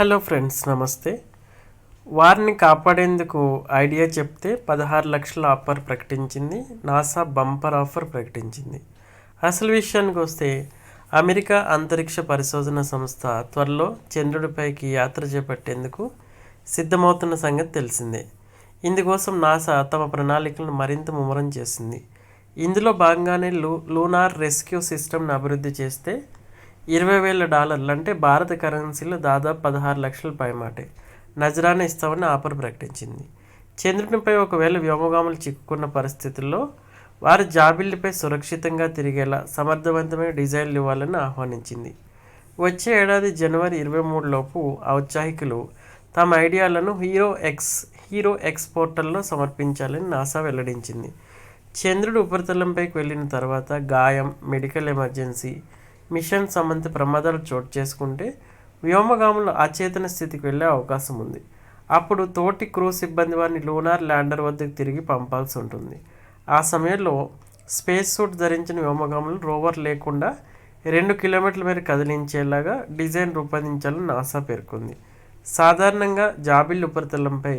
Hello friends నమస్తే. వారిని కాపాడేందుకు ఐడియా చెప్తే పదహారు లక్షల ఆఫర్ ప్రకటించింది నాసా బంపర్ ఆఫర్ ప్రకటించింది. అసలు విషయానికి వస్తే అమెరికా అంతరిక్ష పరిశోధన సంస్థ త్వరలో చంద్రుడిపైకి యాత్ర చేపట్టేందుకు సిద్ధమవుతున్న సంగతి తెలిసిందే. ఇందుకోసం నాసా తమ ప్రణాళికలను మరింత ముమ్మరం చేసింది. ఇందులో భాగంగానే లూ లూనార్ రెస్క్యూ సిస్టమ్ను అభివృద్ధి చేస్తే ఇరవై వేల డాలర్లు అంటే భారత కరెన్సీలో దాదాపు పదహారు లక్షల పైమాటే. నజరానా ఇస్తామని ఆఫర్ ప్రకటించింది. చంద్రునిపై ఒకవేళ వ్యోమగాములు చిక్కుకున్న పరిస్థితుల్లో వారి జాబిల్లిపై సురక్షితంగా తిరిగేలా సమర్థవంతమైన డిజైన్లు ఇవ్వాలని ఆహ్వానించింది. వచ్చే ఏడాది జనవరి ఇరవై మూడులోపు ఔత్సాహికులు తమ ఐడియాలను హీరో ఎక్స్ హీరో ఎక్స్ పోర్టల్లో సమర్పించాలని నాసా వెల్లడించింది. చంద్రుడు ఉపరితలంపైకి వెళ్ళిన తర్వాత గాయం మెడికల్ ఎమర్జెన్సీ మిషన్ సంబంధిత ప్రమాదాలు చోటు చేసుకుంటే వ్యోమగాములు అచేతన స్థితికి వెళ్ళే అవకాశం ఉంది. అప్పుడు తోటి క్రూ సిబ్బంది వారిని లూనార్ ల్యాండర్ వద్దకు తిరిగి పంపాల్సి ఉంటుంది. ఆ సమయంలో స్పేస్ సూట్ ధరించిన వ్యోమగాములు రోవర్ లేకుండా రెండు కిలోమీటర్ల మేర కదిలించేలాగా డిజైన్ రూపొందించాలని నాసా పేర్కొంది. సాధారణంగా జాబిల్ ఉపరితలంపై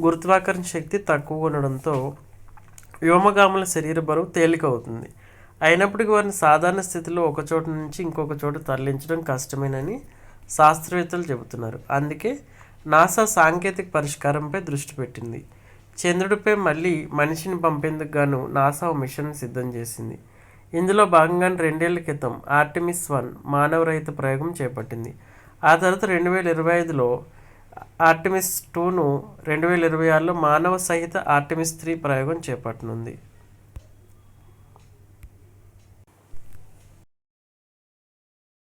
గురుత్వాకర్షణ శక్తి తక్కువ ఉండడంతో వ్యోమగాముల శరీర బరువు తేలికవుతుంది. అయినప్పటికీ వారిని సాధారణ స్థితిలో ఒక చోట నుంచి ఇంకొక చోట తరలించడం కష్టమేనని శాస్త్రవేత్తలు చెబుతున్నారు. అందుకే నాసా సాంకేతిక పరిష్కారంపై దృష్టి పెట్టింది. చంద్రుడిపై మళ్ళీ మనిషిని పంపేందుకు గాను నాసా ఓ మిషన్ సిద్ధం చేసింది. ఇందులో భాగంగానే రెండేళ్ళ క్రితం ఆర్టిమిస్ వన్ మానవరహిత ప్రయోగం చేపట్టింది. ఆ తర్వాత రెండు వేల ఇరవై ఐదులో ఆర్టిమిస్ టూను రెండు వేల ఇరవై ఆరులో మానవ సహిత ఆర్టిమిస్ త్రీ ప్రయోగం చేపట్టనుంది.